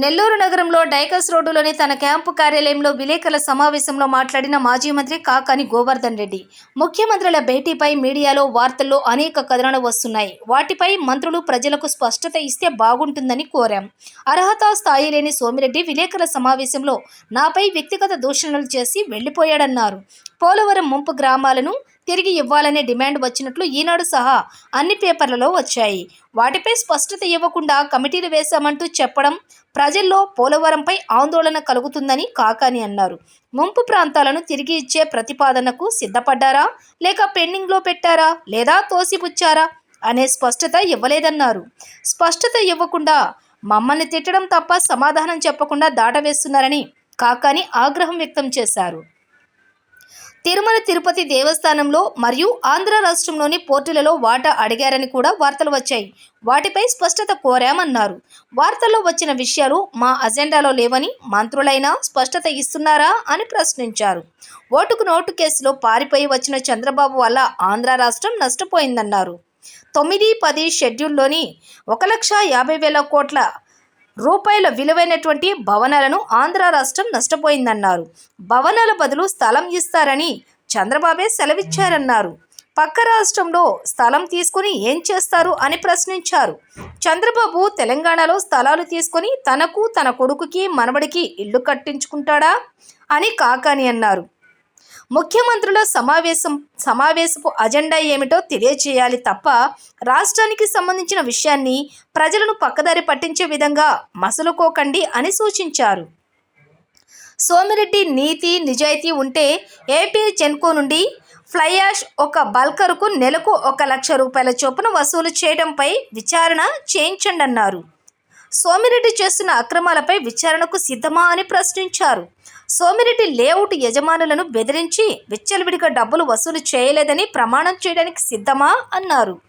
నెల్లూరు నగరంలో డైకస్ రోడ్డులోని తన క్యాంపు కార్యాలయంలో విలేకరుల సమావేశంలో మాట్లాడిన మాజీ మంత్రి కాకాని గోవర్ధన్ రెడ్డి ముఖ్యమంత్రుల భేటీపై మీడియాలో వార్తల్లో అనేక కథనాలు వస్తున్నాయి. వాటిపై మంత్రులు ప్రజలకు స్పష్టత ఇస్తే బాగుంటుందని కోరాం. అర్హత స్థాయి లేని సోమిరెడ్డి విలేకరుల సమావేశంలో నాపై వ్యక్తిగత దూషణలు చేసి వెళ్ళిపోయాడన్నారు పోలవరం ముంపు గ్రామాలను తిరిగి ఇవ్వాలనే డిమాండ్ వచ్చినట్లు ఈనాడు సహా అన్ని పేపర్లలో వచ్చాయి. వాటిపై స్పష్టత ఇవ్వకుండా కమిటీలు వేశామంటూ చెప్పడం ప్రజల్లో పోలవరంపై ఆందోళన కలుగుతుందని కాకాని అన్నారు. ముంపు ప్రాంతాలను తిరిగి ఇచ్చే ప్రతిపాదనకు సిద్ధపడ్డారా? లేక పెండింగ్లో పెట్టారా? లేదా తోసిపుచ్చారా? అనే స్పష్టత ఇవ్వలేదన్నారు. స్పష్టత ఇవ్వకుండా మమ్మల్ని తిట్టడం తప్ప సమాధానం చెప్పకుండా దాటవేస్తున్నారని కాకాని ఆగ్రహం వ్యక్తం చేశారు. తిరుమల తిరుపతి దేవస్థానంలో మరియు ఆంధ్ర రాష్ట్రంలోని పోర్టులలో వాటా అడిగారని కూడా వార్తలు వచ్చాయి. వాటిపై స్పష్టత కోరామన్నారు. వార్తల్లో వచ్చిన విషయాలు మా అజెండాలో లేవని మంత్రులైనా స్పష్టత ఇస్తున్నారా అని ప్రశ్నించారు. ఓటుకు నోటు కేసులో పారిపోయి వచ్చిన చంద్రబాబు వల్ల ఆంధ్ర రాష్ట్రం నష్టపోయిందన్నారు. తొమ్మిది పది షెడ్యూల్లోని ఒక లక్ష యాభై వేల కోట్ల రూపాయల విలువైనటువంటి భవనాలను ఆంధ్ర రాష్ట్రం నష్టపోయిందన్నారు. భవనాల బదులు స్థలం ఇస్తారని చంద్రబాబే సెలవిచ్చారన్నారు. పక్క రాష్ట్రంలో స్థలం తీసుకుని ఏం చేస్తారు అని ప్రశ్నించారు. చంద్రబాబు తెలంగాణలో స్థలాలు తీసుకొని తనకు తన కొడుకుకి మనవడికి ఇల్లు కట్టించుకుంటాడా అని కాకాని అన్నారు. ముఖ్యమంత్రుల సమావేశం సమావేశపు అజెండా ఏమిటో తెలియచేయాలి తప్ప రాష్ట్రానికి సంబంధించిన విషయాన్ని ప్రజలను పక్కదారి పట్టించే విధంగా మసలుకోకండి అని సూచించారు. సోమిరెడ్డి నీతి నిజాయితీ ఉంటే ఏపీ జెన్కో నుండి ఫ్లై యాష్ ఒక బల్కరుకు నెలకు ఒక లక్ష రూపాయల చొప్పున వసూలు చేయడంపై విచారణ చేయించండి అన్నారు సోమిరెడ్డి చేస్తున్న అక్రమాలపై విచారణకు సిద్ధమా అని ప్రశ్నించారు. సోమిరెడ్డి లేఅవుట్ యజమానులను బెదిరించి విచ్చలవిడిగా డబ్బులు వసూలు చేయలేదని ప్రమాణం చేయడానికి సిద్ధమా అన్నారు.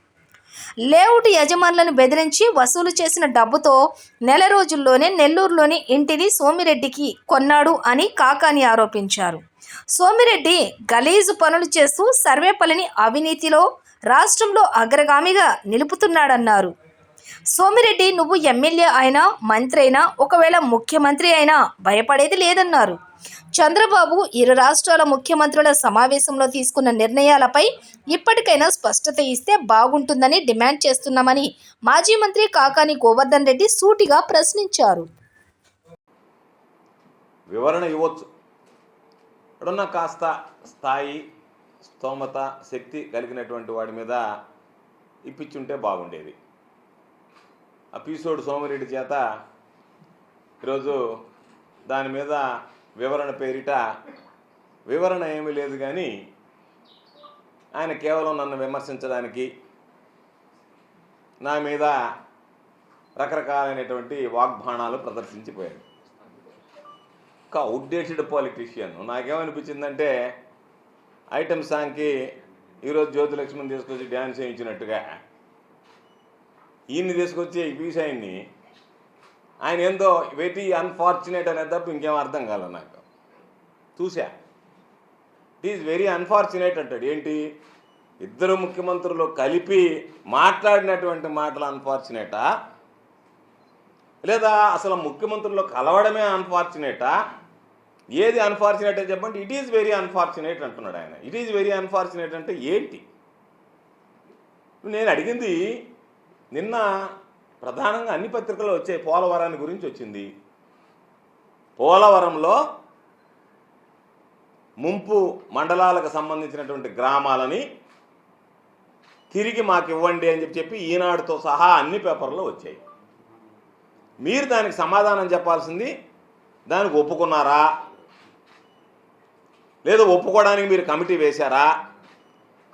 లేఅవుట్ యజమానులను బెదిరించి వసూలు చేసిన డబ్బుతో నెల రోజుల్లోనే నెల్లూరులోని ఇంటిని సోమిరెడ్డికి కొన్నాడు అని కాకాని ఆరోపించారు. సోమిరెడ్డి గలీజు పనులు చేస్తూ సర్వేపల్లిని అవినీతిలో రాష్ట్రంలో అగ్రగామిగా నిలుపుతున్నాడన్నారు. సోమిరెడ్డి నువ్వు ఎమ్మెల్యే అయినా మంత్రి అయినా ఒకవేళ ముఖ్యమంత్రి అయినా భయపడేది లేదన్నారు. చంద్రబాబు ఇరు రాష్ట్రాల ముఖ్యమంత్రుల సమావేశంలో తీసుకున్న నిర్ణయాలపై ఇప్పటికైనా స్పష్టత ఇస్తే బాగుంటుందని డిమాండ్ చేస్తున్నామని మాజీ మంత్రి కాకాని గోవర్ధన్ రెడ్డి సూటిగా ప్రశ్నించారు. వివరణ ఇవ్వచ్చు. ఇప్పుడున్న కాస్త స్థాయి స్తోమత శక్తి కలిగినటువంటి వాడి మీద ఇప్పించుంటే బాగుండేది. ఆ పీసోడు సోమిరెడ్డి చేత ఈరోజు దాని మీద వివరణ పేరిట వివరణ ఏమీ లేదు కానీ ఆయన కేవలం నన్ను విమర్శించడానికి నా మీద రకరకాలైనటువంటి వాగ్బాణాలు ప్రదర్శించిపోయాడు. ఒక అవుట్డేటెడ్ పాలిటీషియన్ నాకేమనిపించిందంటే ఐటమ్ సాంగ్కి ఈరోజు జ్యోతిలక్ష్మిని తీసుకొచ్చి డ్యాన్స్ చేయించినట్టుగా. ఈయన్ని తీసుకొచ్చి ఈ పీసాయిని ఆయన ఏందో వెరీ అన్ఫార్చునేట్ అనేది తప్ప ఇంకేం అర్థం కాల నాకు. చూసా ఇట్ ఈజ్ వెరీ అన్ఫార్చునేట్ అంటాడు. ఏంటి? ఇద్దరు ముఖ్యమంత్రులు కలిపి మాట్లాడినటువంటి మాటలు అన్ఫార్చునేటా లేదా అసలు ముఖ్యమంత్రులు కలవడమే అన్ఫార్చునేటా ఏది అన్ఫార్చునేట్ అని చెప్పండి ఇట్ ఈజ్ వెరీ అన్ఫార్చునేట్ అంటున్నాడు ఆయన. ఇట్ ఈజ్ వెరీ అన్ఫార్చునేట్ అంటే ఏంటి? నేను అడిగింది నిన్న ప్రధానంగా అన్ని పత్రికల్లో వచ్చే పోలవరాన్ని గురించి వచ్చింది. పోలవరంలో ముంపు మండలాలకు సంబంధించినటువంటి గ్రామాలని తిరిగి మాకు ఇవ్వండి అని చెప్పి చెప్పి ఈనాడుతో సహా అన్ని పేపర్లో వచ్చాయి. మీరు దానికి సమాధానం చెప్పాల్సింది దానికి ఒప్పుకున్నారా? లేదా ఒప్పుకోవడానికి మీరు కమిటీ వేశారా?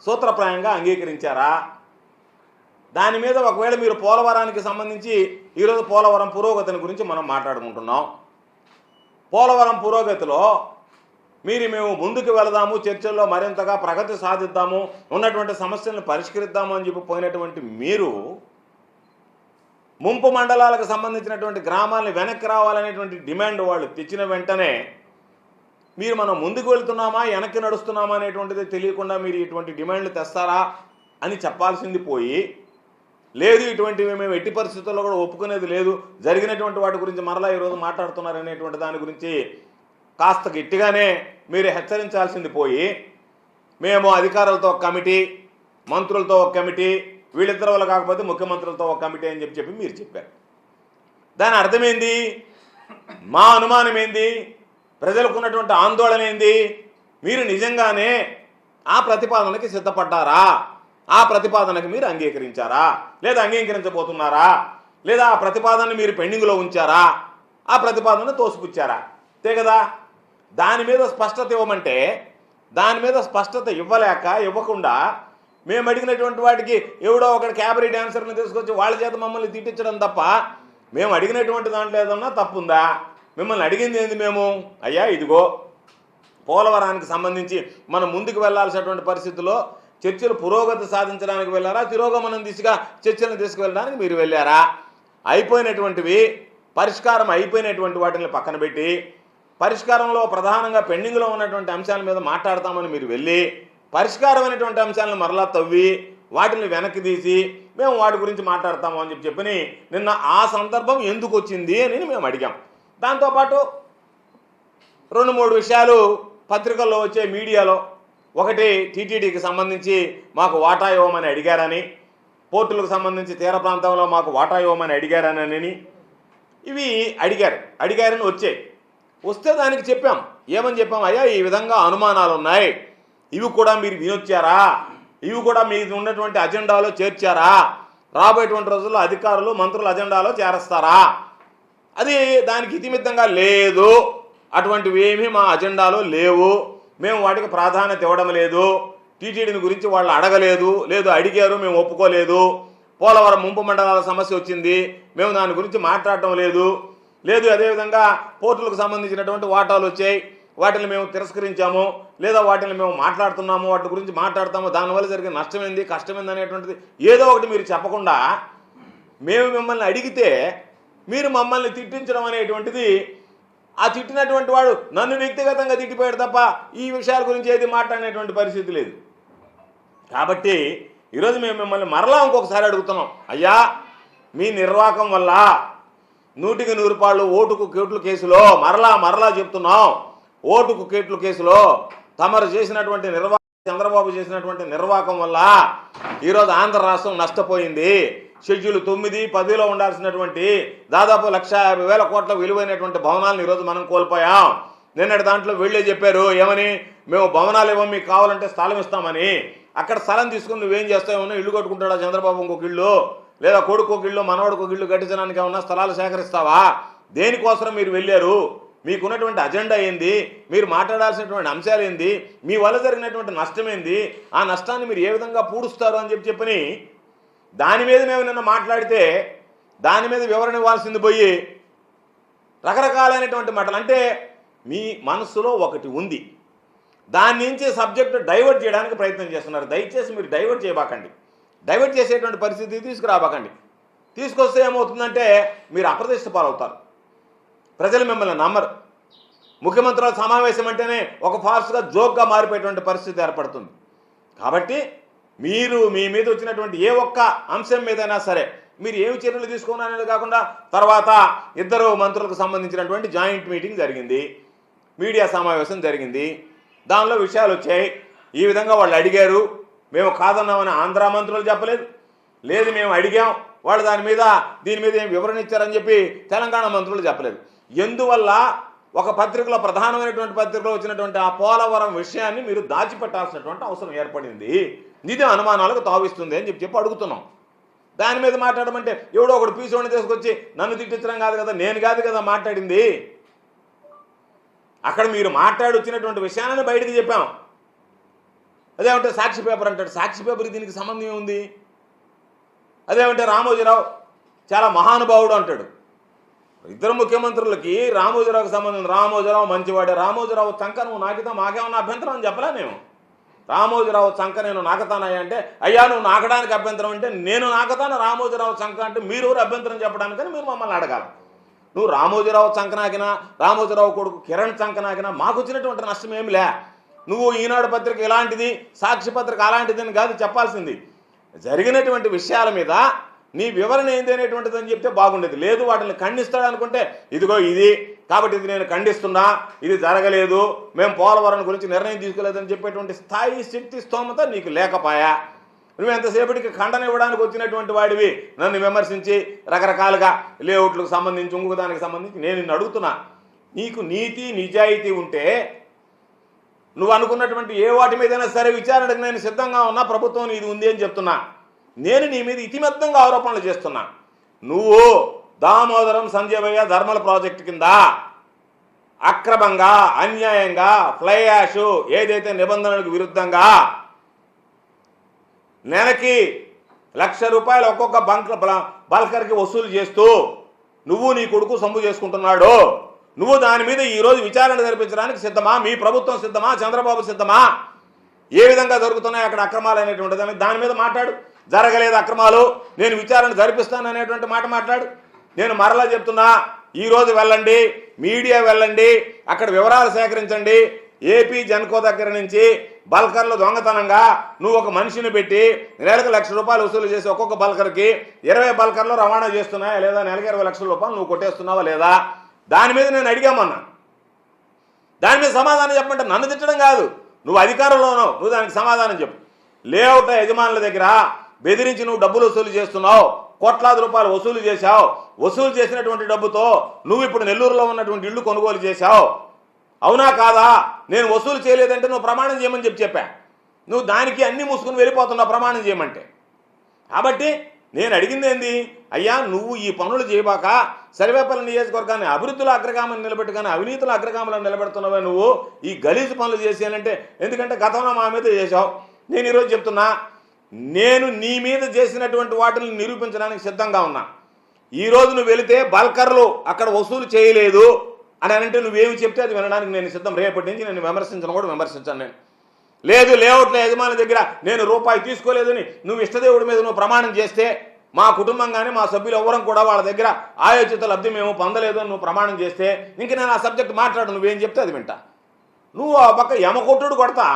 సూత్రప్రాయంగా అంగీకరించారా? దాని మీద ఒకవేళ మీరు పోలవరానికి సంబంధించి ఈరోజు పోలవరం పురోగతిని గురించి మనం మాట్లాడుకుంటున్నాం. పోలవరం పురోగతిలో మీరు మేము ముందుకు వెళదాము చర్చల్లో మరింతగా ప్రగతి సాధిద్దాము ఉన్నటువంటి సమస్యలను పరిష్కరిద్దాము అని చెప్పి పోయినటువంటి మీరు ముంపు మండలాలకు సంబంధించినటువంటి గ్రామాలను వెనక్కి రావాలనేటువంటి డిమాండ్ వాళ్ళు తెచ్చిన వెంటనే మీరు మనం ముందుకు వెళ్తున్నామా వెనక్కి నడుస్తున్నామా అనేటువంటిది తెలియకుండా మీరు ఇటువంటి డిమాండ్లు తెస్తారా అని చెప్పాల్సింది పోయి లేదు ఇటువంటివి మేము ఎట్టి పరిస్థితుల్లో కూడా ఒప్పుకునేది లేదు. జరిగినటువంటి వాటి గురించి మరలా ఈరోజు మాట్లాడుతున్నారు అనేటువంటి దాని గురించి కాస్త గట్టిగానే మీరు హెచ్చరించాల్సింది పోయి మేము అధికారులతో ఒక కమిటీ మంత్రులతో ఒక కమిటీ వీళ్ళిద్దరి వల్ల కాకపోతే ముఖ్యమంత్రులతో ఒక కమిటీ అని చెప్పి చెప్పి మీరు చెప్పారు. దాని అర్థమేంది? మా అనుమానం ఏంది? ప్రజలకు ఉన్నటువంటి ఆందోళన ఏంది? మీరు నిజంగానే ఆ ప్రతిపాదనకి సిద్ధపడ్డారా? ఆ ప్రతిపాదనకు మీరు అంగీకరించారా? లేదా అంగీకరించబోతున్నారా? లేదా ఆ ప్రతిపాదనను మీరు పెండింగ్లో ఉంచారా? ఆ ప్రతిపాదన తోసిపుచ్చారా? అంతే కదా? దాని మీద స్పష్టత ఇవ్వమంటే దాని మీద స్పష్టత ఇవ్వలేక ఇవ్వకుండా మేము అడిగినటువంటి వాటికి ఎవడో ఒకటి క్యాబరీ డాన్సర్ని తీసుకొచ్చి వాళ్ళ చేత మమ్మల్ని తిట్టించడం తప్ప మేము అడిగినటువంటి దాంట్లో ఏదన్నా తప్పుందా? మిమ్మల్ని అడిగింది ఏంది మేము? అయ్యా ఇదిగో పోలవరానికి సంబంధించి మనం ముందుకు వెళ్ళాల్సినటువంటి పరిస్థితుల్లో చర్చలు పురోగతి సాధించడానికి వెళ్ళారా? తిరోగమనం దిశగా చర్చలను తీసుకువెళ్ళడానికి మీరు వెళ్ళారా? అయిపోయినటువంటివి పరిష్కారం అయిపోయినటువంటి వాటిని పక్కన పెట్టి పరిష్కారంలో ప్రధానంగా పెండింగ్లో ఉన్నటువంటి అంశాల మీద మాట్లాడతామని మీరు వెళ్ళి పరిష్కారమైనటువంటి అంశాలను మరలా తవ్వి వాటిని వెనక్కి తీసి మేము వాటి గురించి మాట్లాడతాము అని చెప్పి చెప్పని నిన్న ఆ సందర్భం ఎందుకు వచ్చింది అని మేము అడిగాం. దాంతోపాటు రెండు మూడు విషయాలు పత్రికల్లో వచ్చే మీడియాలో ఒకటి టీటీడీకి సంబంధించి మాకు వాటా ఇవ్వమని అడిగారని పోర్టులకు సంబంధించి తీర ప్రాంతంలో మాకు వాటా ఇవ్వమని అడిగారనని ఇవి అడిగారు. అడిగారని వచ్చాయి. వస్తే దానికి చెప్పాం. ఏమని చెప్పాం? అయ్యా ఈ విధంగా అనుమానాలు ఉన్నాయి ఇవి కూడా మీరు వినొచ్చారా? ఇవి కూడా మీది ఉన్నటువంటి అజెండాలో చేర్చారా? రాబోయేటువంటి రోజుల్లో అధికారులు మంత్రుల అజెండాలో చేరుస్తారా? అది దానికి ఇతిమిత్తంగా లేదు. అటువంటివి ఏమీ మా అజెండాలో లేవు. మేము వాటికి ప్రాధాన్యత ఇవ్వడం లేదు. టీటీడీని గురించి వాళ్ళు అడగలేదు. లేదు అడిగారు మేము ఒప్పుకోలేదు. పోలవరం ముంపు మండలాల సమస్య వచ్చింది. మేము దాని గురించి మాట్లాడటం లేదు. లేదు అదేవిధంగా పోర్టులకు సంబంధించినటువంటి వాటాలు వచ్చాయి. వాటిని మేము తిరస్కరించాము. లేదా వాటిని మేము మాట్లాడుతున్నాము. వాటి గురించి మాట్లాడతాము. దానివల్ల జరిగే నష్టమైంది కష్టమైంది అనేటువంటిది ఏదో ఒకటి మీరు చెప్పకుండా మేము మిమ్మల్ని అడిగితే మీరు మమ్మల్ని తిట్టించడం అనేటువంటిది ఆ తిట్టినటువంటి వాడు నన్ను వ్యక్తిగతంగా తిట్టిపోయాడు తప్ప ఈ విషయాల గురించి ఏది మాట్లాడినటువంటి పరిస్థితి లేదు. కాబట్టి ఈరోజు మేము మిమ్మల్ని మరలా ఇంకొకసారి అడుగుతున్నాం. అయ్యా మీ నిర్వాహకం వల్ల నూటికి నూరు పాళ్ళు ఓటుకు కేట్లు కేసులో మరలా మరలా చెప్తున్నాం. ఓటుకు కేట్లు కేసులో తమరు చేసినటువంటి నిర్వా చంద్రబాబు చేసినటువంటి నిర్వాహకం వల్ల ఈరోజు ఆంధ్ర రాష్ట్రం నష్టపోయింది. షెడ్యూల్ తొమ్మిది పదిలో ఉండాల్సినటువంటి దాదాపు లక్ష యాభై వేల కోట్ల విలువైనటువంటి భవనాలను ఈరోజు మనం కోల్పోయాం. నిన్నటి దాంట్లో వెళ్ళే చెప్పారు ఏమని? మేము భవనాలు ఇవ్వం మీకు కావాలంటే స్థలం ఇస్తామని. అక్కడ స్థలం తీసుకుని నువ్వేం చేస్తావు? ఇల్లు కట్టుకుంటాడా చంద్రబాబు ఇంకొక ఇల్లు? లేదా కొడుకు ఒక ఇల్లు మనవడికి ఒక ఇల్లు కట్టించడానికి ఏమన్నా స్థలాలు సేకరిస్తావా? దేనికోసం మీరు వెళ్ళారు? మీకున్నటువంటి అజెండా ఏంది? మీరు మాట్లాడాల్సినటువంటి అంశాలు ఏంది? మీ వల్ల జరిగినటువంటి నష్టం ఏంది? ఆ నష్టాన్ని మీరు ఏ విధంగా పూడుస్తారు? అని చెప్పి చెప్పని దాని మీద మేము నిన్న మాట్లాడితే దాని మీద వివరణ ఇవ్వాల్సింది పోయి రకరకాలైనటువంటి మాటలు. అంటే మీ మనసులో ఒకటి ఉంది. దాని నుంచి సబ్జెక్ట్ డైవర్ట్ చేయడానికి ప్రయత్నం చేస్తున్నారు. దయచేసి మీరు డైవర్ట్ చేయబాకండి. డైవర్ట్ చేసేటువంటి పరిస్థితి తీసుకురాబాకండి. తీసుకొస్తే ఏమవుతుందంటే మీరు అప్రతిష్ట పాలవుతారు. ప్రజలు మిమ్మల్ని నమ్మరు. ముఖ్యమంత్రుల సమావేశం అంటేనే ఒక ఫాస్ట్గా జోక్గా మారిపోయేటువంటి పరిస్థితి ఏర్పడుతుంది. కాబట్టి మీరు మీ మీద వచ్చినటువంటి ఏ ఒక్క అంశం మీదైనా సరే మీరు ఏమి చర్యలు తీసుకున్నారనేది కాకుండా తర్వాత ఇద్దరు మంత్రులకు సంబంధించినటువంటి జాయింట్ మీటింగ్ జరిగింది మీడియా సమావేశం జరిగింది. దానిలో విషయాలు వచ్చాయి. ఈ విధంగా వాళ్ళు అడిగారు. మేము కాదన్నామని ఆంధ్ర మంత్రులు చెప్పలేదు. లేదు మేము అడిగాం. వాళ్ళు దాని మీద దీని మీద ఏం వివరణ ఇచ్చారని చెప్పి తెలంగాణ మంత్రులు చెప్పలేదు. ఎందువల్ల ఒక పత్రికలో ప్రధానమైనటువంటి పత్రికలో వచ్చినటువంటి ఆ పోలవరం విషయాన్ని మీరు దాచిపెట్టాల్సినటువంటి అవసరం ఏర్పడింది? నిదే అనుమానాలకు తావిస్తుంది అని చెప్పి చెప్పి అడుగుతున్నాం. దాని మీద మాట్లాడమంటే ఎవడో ఒకడు పీసోని తీసుకొచ్చి నన్ను తిట్టించడం కాదు కదా నేను కాదు కదా మాట్లాడింది. అక్కడ మీరు మాట్లాడి వచ్చినటువంటి విషయాన్ని బయటకు చెప్పాం. అదేమంటే సాక్షి పేపర్ అంటాడు. సాక్షి పేపర్కి దీనికి సంబంధం ఏముంది? అదేమంటే రామోజీరావు చాలా మహానుభావుడు అంటాడు. ఇద్దరు ముఖ్యమంత్రులకి రామోజీరావుకి సంబంధం రామోజీరావు మంచివాడే. రామోజీరావు తంక నువ్వు నాకితే మాకేమన్నా అభ్యంతరం అని చెప్పలే నేను రామోజీరావు చంక నేను నాకతానయ్యా అంటే అయ్యా నువ్వు నాకడానికి అభ్యంతరం అంటే నేను నాకతాను రామోజీరావు చంక అంటే మీరు అభ్యంతరం చెప్పడానికని మీరు మమ్మల్ని అడగాలి. నువ్వు రామోజీరావు చంకనాకినా రామోజీరావు కొడుకు కిరణ్ చంకనాకినా మాకు వచ్చినటువంటి నష్టం ఏమి లే. నువ్వు ఈనాడు పత్రిక ఇలాంటిది సాక్షి పత్రిక అలాంటిది అని కాదు చెప్పాల్సింది. జరిగినటువంటి విషయాల మీద నీ వివరణ ఏంది అనేటువంటిది అని చెప్తే బాగుండేది. లేదు వాటిని ఖండిస్తాడు అనుకుంటే ఇదిగో ఇది కాబట్టి ఇది నేను ఖండిస్తున్నా ఇది జరగలేదు మేము పోలవరం గురించి నిర్ణయం తీసుకోలేదని చెప్పేటువంటి స్థాయి శక్తి స్తోమత నీకు లేకపాయా. నువ్వు ఎంతసేపటికి ఖండన ఇవ్వడానికి వచ్చినటువంటి వాడివి? నన్ను విమర్శించి రకరకాలుగా లేఅవుట్లకు సంబంధించి ఇంకొక దానికి సంబంధించి నేను నిన్ను అడుగుతున్నా. నీకు నీతి నిజాయితీ ఉంటే నువ్వు అనుకున్నటువంటి ఏ వాటి మీదైనా సరే విచారణకు నేను సిద్ధంగా ఉన్నా ప్రభుత్వం ఇది ఉంది అని చెప్తున్నా. నేను నీ మీద ఇతిమెత్తంగా ఆరోపణలు చేస్తున్నా. నువ్వు దామోదరం సంజయభయ్య ధర్మల ప్రాజెక్టు కింద అక్రమంగా అన్యాయంగా ఫ్లై యాష్ ఏదైతే నిబంధనలకు విరుద్ధంగా నెలకి లక్ష రూపాయలు ఒక్కొక్క బంక్ బల్కర్కి వసూలు చేస్తూ నువ్వు నీ కొడుకు సొమ్ము చేసుకుంటున్నాడు. నువ్వు దాని మీద ఈరోజు విచారణ జరిపించడానికి సిద్ధమా? మీ ప్రభుత్వం సిద్ధమా? చంద్రబాబు సిద్ధమా? ఏ విధంగా జరుగుతున్నాయి అక్కడ అక్రమాలు అనేటువంటిది? దాని మీద మాట్లాడు. జరగలేదు అక్రమాలు. నేను విచారణ జరిపిస్తాను అనేటువంటి మాట మాట్లాడు. నేను మరలా చెప్తున్నా ఈరోజు వెళ్ళండి మీడియా వెళ్ళండి అక్కడ వివరాలు సేకరించండి. ఏపీ జన్కో దగ్గర నుంచి బల్కర్లు దొంగతనంగా నువ్వు ఒక మనిషిని పెట్టి నెలకు లక్ష రూపాయలు వసూలు చేసి ఒక్కొక్క బల్కర్కి ఇరవై బల్కర్లు రవాణా చేస్తున్నాయా లేదా నెలకు ఇరవై లక్షల రూపాయలు నువ్వు కొట్టేస్తున్నావా లేదా? దాని మీద నేను అడిగామన్నా. దాని మీద సమాధానం చెప్పమంటే నన్ను తిట్టడం కాదు. నువ్వు అధికారంలోనో నువ్వు దానికి సమాధానం చెప్పు. లేఅవుట్ యజమానుల దగ్గర బెదిరించి నువ్వు డబ్బులు వసూలు చేస్తున్నావు. కోట్లాది రూపాయలు వసూలు చేశావు. వసూలు చేసినటువంటి డబ్బుతో నువ్వు ఇప్పుడు నెల్లూరులో ఉన్నటువంటి ఇల్లు కొనుగోలు చేశావు. అవునా కాదా? నేను వసూలు చేయలేదంటే నువ్వు ప్రమాణం చేయమని చెప్పి చెప్పా. నువ్వు దానికి అన్ని మూసుకుని వెళ్ళిపోతున్నావు ప్రమాణం చేయమంటే. కాబట్టి నేను అడిగింది ఏంది? అయ్యా నువ్వు ఈ పనులు చేయబాక సర్వేపల్లి నియోజకవర్గాన్ని అభివృద్ధిలో అగ్రగామని నిలబెట్టు కానీ అవినీతిలో అగ్రగామలో నిలబెడుతున్నావే నువ్వు. ఈ గలీజు పనులు చేసేయాలంటే ఎందుకంటే గతంలో మా మీద చేశావు. నేను ఈరోజు చెప్తున్నా నేను నీ మీద చేసినటువంటి వాటిని నిరూపించడానికి సిద్ధంగా ఉన్నా. ఈరోజు నువ్వు వెళితే బల్కర్లు అక్కడ వసూలు చేయలేదు అని అంటే నువ్వేమి చెప్తే అది వినడానికి నేను సిద్ధం. రేపటి నుంచి నేను విమర్శించను కూడా విమర్శించాను నేను. లేదు లేఅవుట్ల యజమాని దగ్గర నేను రూపాయి తీసుకోలేదని నువ్వు ఇష్టదేవుడి మీద నువ్వు ప్రమాణం చేస్తే మా కుటుంబం కానీ మా సభ్యులు ఎవరం కూడా వాళ్ళ దగ్గర ఆయోచిత లబ్ధి మేము పొందలేదు అని నువ్వు ప్రమాణం చేస్తే ఇంక నేను ఆ సబ్జెక్ట్ మాట్లాడు నువ్వేం చెప్తే అది వింటా. నువ్వు ఆ పక్క యమకొట్టుడు కొడతా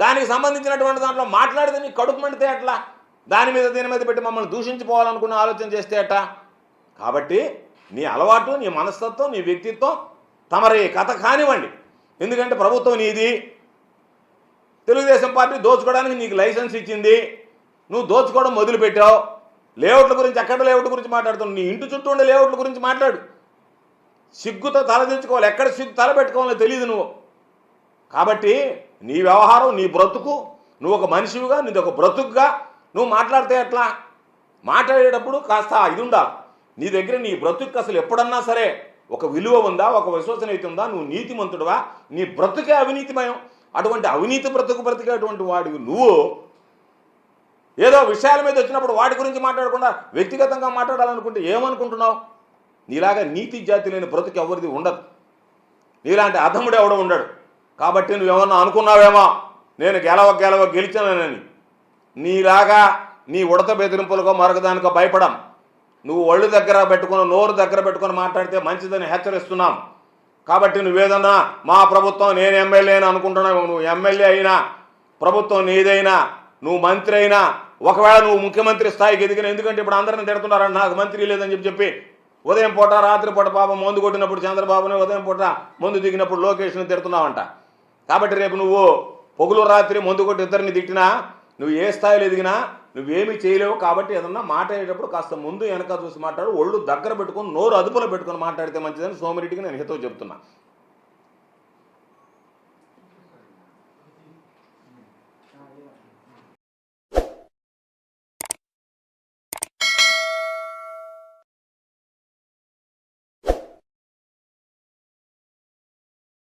దానికి సంబంధించినటువంటి దాంట్లో మాట్లాడితే నీ కడుపు మండితే ఎట్లా? దాని మీద దీని మీద పెట్టి మమ్మల్ని దూషించిపోవాలనుకున్న ఆలోచన చేస్తే ఎట్టా కాబట్టి నీ అలవాటు నీ మనస్తత్వం నీ వ్యక్తిత్వం తమరి కథ కానివ్వండి. ఎందుకంటే ప్రభుత్వం నీది. తెలుగుదేశం పార్టీ దోచుకోవడానికి నీకు లైసెన్స్ ఇచ్చింది. నువ్వు దోచుకోవడం మొదలుపెట్టావు. లేఅవుట్ల గురించి ఎక్కడ లేఅవుట్ గురించి మాట్లాడుతున్నావు? నీ ఇంటి చుట్టూ ఉండే లేఅవుట్ల గురించి మాట్లాడు. సిగ్గుతో తలదించుకోవాలి ఎక్కడ సిగ్గు తల పెట్టుకోవాలో తెలియదు నువ్వు. కాబట్టి నీ వ్యవహారం నీ బ్రతుకు నువ్వు ఒక మనిషివిగా నీది ఒక బ్రతుకుగా నువ్వు మాట్లాడితే ఎట్లా? మాట్లాడేటప్పుడు కాస్త ఇది ఉండాలి నీ దగ్గర నీ బ్రతుకు అసలు ఎప్పుడన్నా సరే ఒక విలువ ఉందా? ఒక విశ్వసనీయత ఉందా? నువ్వు నీతిమంతుడువా? నీ బ్రతుకే అవినీతిమయం. అటువంటి అవినీతి బ్రతుకు బ్రతికేటువంటి వాడివి నువ్వు. ఏదో విషయాల మీద వచ్చినప్పుడు వాటి గురించి మాట్లాడకుండా వ్యక్తిగతంగా మాట్లాడాలనుకుంటే ఏమనుకుంటున్నావు? నీలాగా నీతి జాతి లేని బ్రతుకు ఎవరిది ఉండదు. నీలాంటి అధముడు ఎవడో ఉండడు. కాబట్టి నువ్వేమన్నా అనుకున్నావేమో? నేను గెలవ గెలవ గెలిచానని. నీలాగా నీ ఉడత బెదిరింపులకో మరొకదానికో భయపడం. నువ్వు ఒళ్ళు దగ్గర పెట్టుకుని నోరు దగ్గర పెట్టుకొని మాట్లాడితే మంచిదని హెచ్చరిస్తున్నాం. కాబట్టి నువ్వేదన్నా మా ప్రభుత్వం నేను ఎమ్మెల్యే అని అనుకుంటున్నావు నువ్వు ఎమ్మెల్యే అయినా ప్రభుత్వం నీదైనా నువ్వు మంత్రి అయినా ఒకవేళ నువ్వు ముఖ్యమంత్రి స్థాయికి ఎదిగిన ఎందుకంటే ఇప్పుడు అందరిని తిడుతున్నారని నాకు మంత్రి లేదని చెప్పి చెప్పి ఉదయం పూట రాత్రి పూట పాపం మందు కొట్టినప్పుడు చంద్రబాబుని ఉదయం పూట మందు దిగినప్పుడు లోకేష్ని తిడుతున్నావంట. కాబట్టి రేపు నువ్వు పొగులు రాత్రి ముందు కొట్టి ఇద్దరిని తిట్టినా నువ్వు ఏ స్థాయిలో ఎదిగినా నువ్వేమీ చేయలేవు కాబట్టి ఏదన్నా మాట్లాడేటప్పుడు కాస్త ముందు వెనక చూసి మాట్లాడు ఒళ్ళు దగ్గర పెట్టుకొని నోరు అదుపులో పెట్టుకొని మాట్లాడితే మంచిదని సోమిరెడ్డికి నేను హితవు చెప్తున్నా.